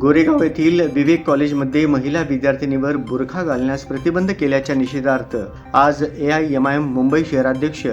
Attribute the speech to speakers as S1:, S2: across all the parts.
S1: गोरेगाव येथील विवेक कॉलेजमध्ये महिला विद्यार्थिनीवर बुरखा घालण्यास प्रतिबंध केल्याच्या निषेधार्थ आज A I M I M Mumbai शहराध्यक्ष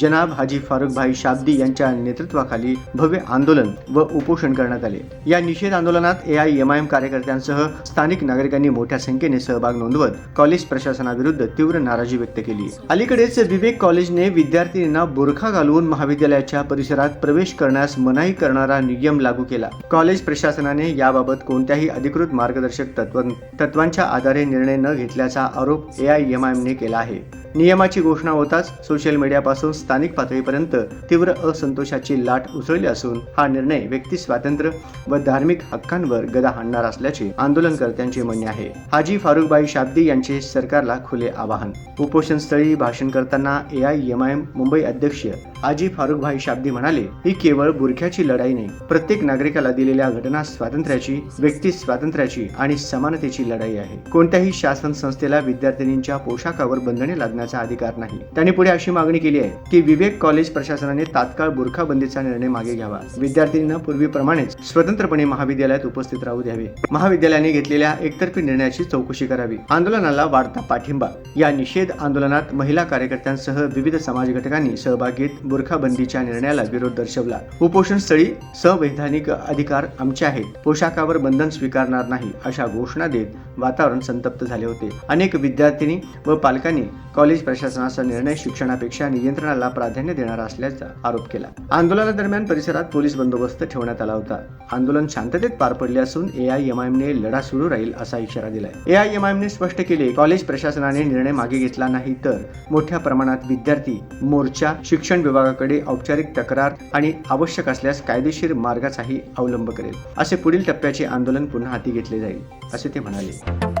S1: जनाब हाजी फारुख भाई शाब्दी यांच्या नेतृत्वाखाली भव्य आंदोलन व उपोषण करण्यात आले. या निषेध आंदोलनात A I M I M कार्यकर्त्यांसह स्थानिक नागरिकांनी मोठ्या संख्येने सहभाग नोंदवत कॉलेज प्रशासनाविरुद्ध तीव्र नाराजी व्यक्त केली. अलीकडेच विवेक कॉलेजने विद्यार्थिनींना बुरखा घालवून महाविद्यालयाच्या परिसरात प्रवेश करण्यास मनाई करणारा नियम लागू केला. कॉलेज प्रशासनाने याबाबत कोणत्याही अधिकृत मार्गदर्शक तत्व तत्वांच्या आधारे निर्णय न घेतल्याचा आरोप ए आय एम आय एमने केला आहे. नियमाची घोषणा होताच सोशल मीडियापासून स्थानिक पातळीपर्यंत तीव्र असंतोषाची लाट उसळली असून हा निर्णय व्यक्ती स्वातंत्र्य व धार्मिक हक्कांवर गदा हाणणार असल्याचे आंदोलनकर्त्यांचे म्हणणे आहे. हाजी फारुखबाई शाब्दी यांचे सरकारला खुले आवाहन. उपोषणस्थळी भाषण करताना A I M I M Mumbai अध्यक्ष आजी फारुखभाई शाब्दी म्हणाले ही केवळ बुरख्याची लढाई नाही. प्रत्येक नागरिकाला दिलेल्या घटना स्वातंत्र्याची व्यक्ती स्वातंत्र्याची आणि समानतेची लढाई आहे. कोणत्याही शासन संस्थेला विद्यार्थिनींच्या पोशाखावर बंधने लादण्याचा अधिकार नाही. त्यांनी पुढे अशी मागणी केली आहे की विवेक कॉलेज प्रशासनाने तात्काळ बुरखा बंदीचा निर्णय मागे घ्यावा. विद्यार्थिनींना पूर्वीप्रमाणेच स्वतंत्रपणे महाविद्यालयात उपस्थित राहू द्यावे. महाविद्यालयाने घेतलेल्या एकतर्फी निर्णयाची चौकशी करावी. आंदोलनाला वाढता पाठिंबा. या निषेध आंदोलनात महिला कार्यकर्त्यांसह विविध समाज घटकांनी सहभाग घेत बुरखाबंदीच्या निर्णयाला विरोध दर्शवला. उपोषण स्थळी संवैधानिक अधिकार आमचे आहेत. पोशाखावर बंधन स्वीकारणार नाही अशा घोषणा देत वातावरण संतप्त झाले होते. अनेक विद्यार्थिनी व पालकांनी कॉलेज प्रशासनाचा निर्णय शिक्षणापेक्षा नियंत्रणाला प्राधान्य देणारा असल्याचा आरोप केला. आंदोलनादरम्यान परिसरात पोलीस बंदोबस्त ठेवण्यात आला होता. आंदोलन शांततेत पार पडले असून ए आय एम आय ने लढा सुरू राहील असा इशारा दिलाय. ए आय एम आय ने स्पष्ट केले कॉलेज प्रशासनाने निर्णय मागे घेतला नाही तर मोठ्या प्रमाणात विद्यार्थी मोर्चा शिक्षण विभाग विभागाकडे औपचारिक तक्रार आणि आवश्यक असल्यास कायदेशीर मार्गाचाही अवलंब करेल. असे पुढील टप्प्याचे आंदोलन पुन्हा हाती घेतले जाईल असे ते म्हणाले.